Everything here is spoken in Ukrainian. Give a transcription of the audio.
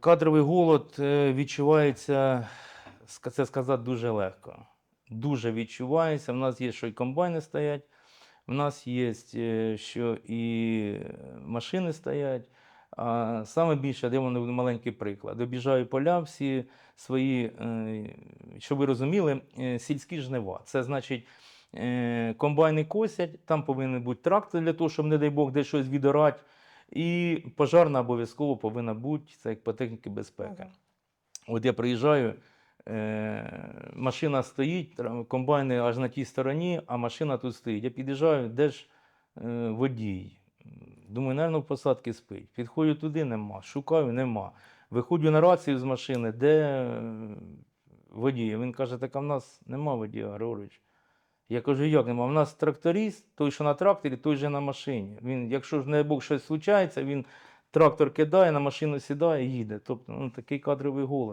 Кадровий голод е, відчувається, це сказати, дуже легко. Дуже відчувається. В нас є, що і комбайни стоять, в нас є, е, що і машини стоять. А саме більше, де вони маленький приклад. Обіжаю поля всі свої, е, щоб ви розуміли, сільські жнива. Це значить, комбайни косять, там повинен бути трактор для того, щоб, не дай Бог, десь щось відорати. І пожарна обов'язково повинна бути, це як по техніці безпеки. От я приїжджаю, е, машина стоїть, комбайни аж на тій стороні, а машина тут стоїть. Я під'їжджаю, де ж е, водій? Думаю, напевно, в посадці спить. Підходжу туди, нема. Шукаю, нема. Виходжу на рацію з машини, де е, водій? Він каже, так а в нас нема водія, Григорович. Я кажу, як нема? в нас тракторіст, той, що на тракторі, той же на машині. Він, якщо ж не Бог щось случається, він трактор кидає, на машину сідає і їде. Тобто ну, такий кадровий голод.